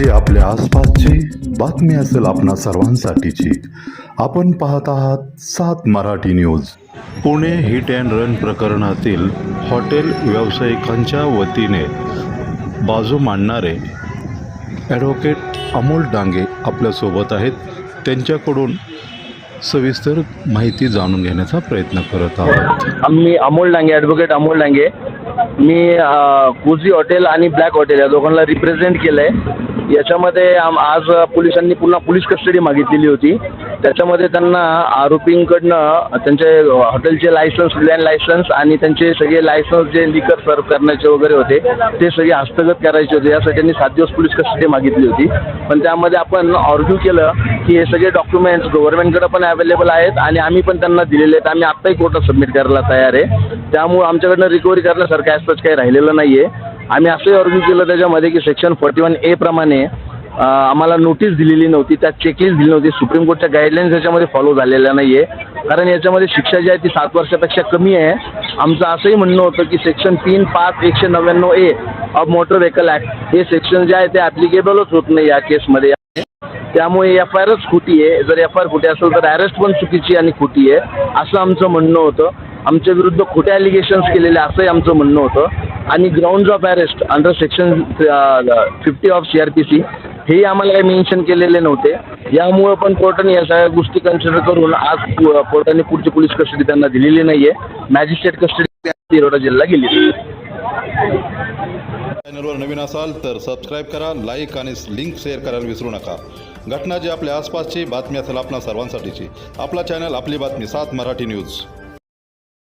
जे आपल्या आसपासची बातमी असेल आपणा सर्वांसाठीची. आपण पाहत आहात सात Marathi news. Pune hit and run प्रकरणातील हॉटेल व्यावसायिकांच्या वतीने बाजू मांडणारे ॲडव्होकेट अमोल डांगे आपल्यासोबत आहेत. त्यांच्याकडून सविस्तर माहिती जाणून घेण्याचा प्रयत्न करत आहोत. मी अमोल डांगे ॲडव्होकेट अमोल डांगे. मी कुझी हॉटेल आणि ब्लॅक हॉटेल या दोघांना रिप्रेझेंट केलं आहे याच्यामध्ये आम आज पोलिसांनी पुन्हा पोलीस कस्टडी मागितलेली होती. त्याच्यामध्ये त्यांना आरोपींकडनं त्यांचे हॉटेलचे लायसन्स लँड लायसन्स आणि त्यांचे सगळे लायसन्स जे लिकर सर्व करण्याचे वगैरे होते ते सगळे हस्तगत करायचे होते. यासाठी त्यांनी सात दिवस पोलीस कस्टडी मागितली होती. पण त्यामध्ये आपण ऑर्ग्यू केलं की हे सगळे डॉक्युमेंट्स गव्हर्नमेंटकडे पण अवेलेबल आहेत आणि आम्ही पण त्यांना दिलेले आहेत. आम्ही आत्ताही कोर्टात सबमिट करायला तयार आहे. त्यामुळे आमच्याकडनं रिकव्हरी करण्यासारखं ॲज काही राहिलेलं नाही आहे आम्ही असंही ऑर्ग्यू केलं त्याच्यामध्ये की सेक्शन फोर्टी वन ए प्रमाणे आम्हाला नोटीस दिलेली नव्हती. त्यात चेकलिस्ट दिली नव्हती. सुप्रीम कोर्टच्या गाईडलाईन्स याच्यामध्ये फॉलो झालेल्या नाही आहे कारण याच्यामध्ये शिक्षा जी आहे ती सात वर्षापेक्षा कमी आहे. आमचं असंही म्हणणं होतं की सेक्शन तीन पाच एकशे नव्याण्णव A of motor vehicle act हे सेक्शन जे आहे ते ॲप्लिकेबलच होत नाही या केसमध्ये त्यामुळे एफ आय आरच खोटी आहे. जर एफ आय आर खोटी असेल तर अरेस्ट पण चुकीची आणि खोटी आहे असं आमचं म्हणणं होतं. आमच्या विरुद्ध खोट्या ॲलिगेशन्स केलेले असंही आमचं म्हणणं होतं. आणि ground of arrest under section fifty of C R P C हेही आम्हाला काही मेन्शन केलेले नव्हते. यामुळं पण कोर्टाने या सगळ्या गोष्टी कन्सिडर करून आज कोर्टाने पुढची पोलीस कस्टडी त्यांना दिलेली नाही आहे मॅजिस्ट्रेट कस्टडी तिरोडा जिल्हा गेली. चॅनलवर नवीन असाल तर सबस्क्राईब करा लाईक आणि लिंक शेअर करायला विसरू नका. घटना जी आपल्या आसपासची बातमी असेल आपल्या सर्वांसाठीची. आपला चॅनल आपली बातमी सात मराठी न्यूज